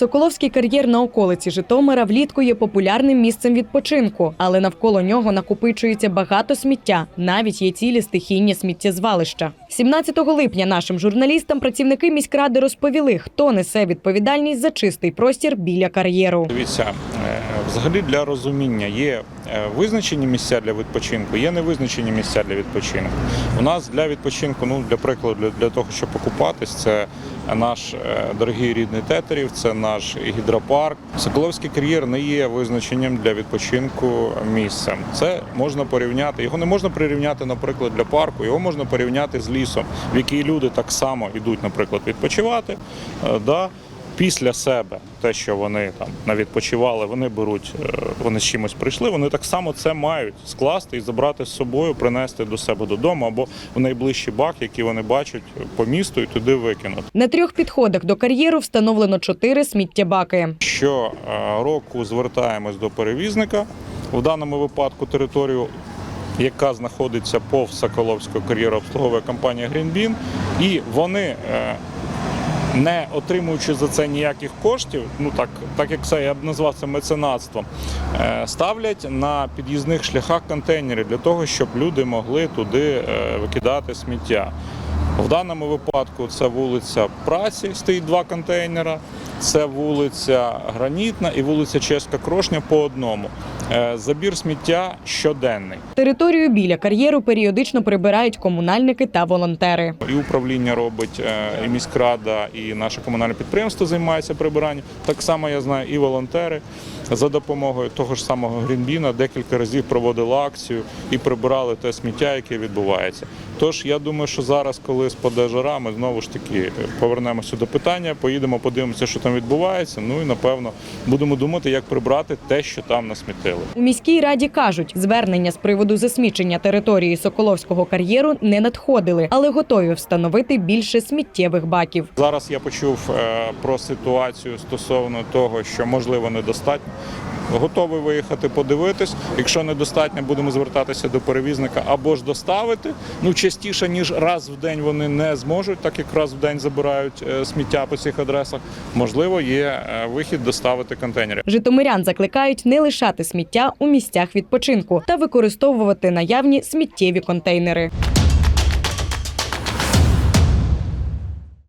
Соколовський кар'єр на околиці Житомира влітку є популярним місцем відпочинку, але навколо нього накопичується багато сміття. Навіть є цілі стихійні сміттєзвалища. 17 липня нашим журналістам працівники міськради розповіли, хто несе відповідальність за чистий простір біля кар'єру. Дивіться, е, взагалі для розуміння є е, визначені місця для відпочинку, є невизначені місця для відпочинку. У нас для відпочинку, ну для прикладу, для, для того, щоб покупатись, це наш е, дорогий рідний тетерів, це наш гідропарк. Соколовський кар'єр не є визначенням для відпочинку місцем. Це можна порівняти. Його не можна прирівняти, наприклад, для парку. Його можна порівняти з лісом, в який люди так само йдуть, наприклад, відпочивати. е, Да, після себе те, що вони там навідпочивали, вони беруть, е, вони з чимось прийшли. Вони так само це мають скласти і забрати з собою, принести до себе додому або в найближчий бак, який вони бачать по місту, і туди викинути. На трьох підходах до кар'єру встановлено чотири сміттєбаки. Що е, року звертаємось до перевізника в даному випадку територію. Яка знаходиться повз Соколовського кар'єру, обслуговує компанія Greenbean, і вони е, не отримуючи за це ніяких коштів, ну так, так як це я б назвав це меценатством, е, ставлять на під'їзних шляхах контейнери для того, щоб люди могли туди е, викидати сміття. В даному випадку це вулиця Праці, стоїть два контейнера, це вулиця Гранітна і вулиця Чеська Крошня по одному. Е, Забір сміття щоденний. Територію біля кар'єру періодично прибирають комунальники та волонтери. І управління робить, е, і міськрада, і наше комунальне підприємство займається прибиранням. Так само я знаю, і волонтери за допомогою того ж самого Грінбіна декілька разів проводили акцію і прибирали те сміття, яке відбувається. Тож я думаю, що зараз, коли спаде жара, ми знову ж таки повернемося до питання, поїдемо, подивимося, що там відбувається. Ну і напевно будемо думати, як прибрати те, що там насмітили. У міській раді кажуть, звернення з приводу засмічення території Соколовського кар'єру не надходили, але готові встановити більше сміттєвих баків. Зараз я почув е, про ситуацію стосовно того, що можливо недостатньо. Готовий виїхати подивитись. Якщо недостатньо, будемо звертатися до перевізника або ж доставити. Ну частіше ніж раз в день вони не зможуть, так як раз в день забирають е, сміття по цих адресах. Можливо, є е, вихід доставити контейнери. Житомирян закликають не лишати сміття у місцях відпочинку та використовувати наявні сміттєві контейнери.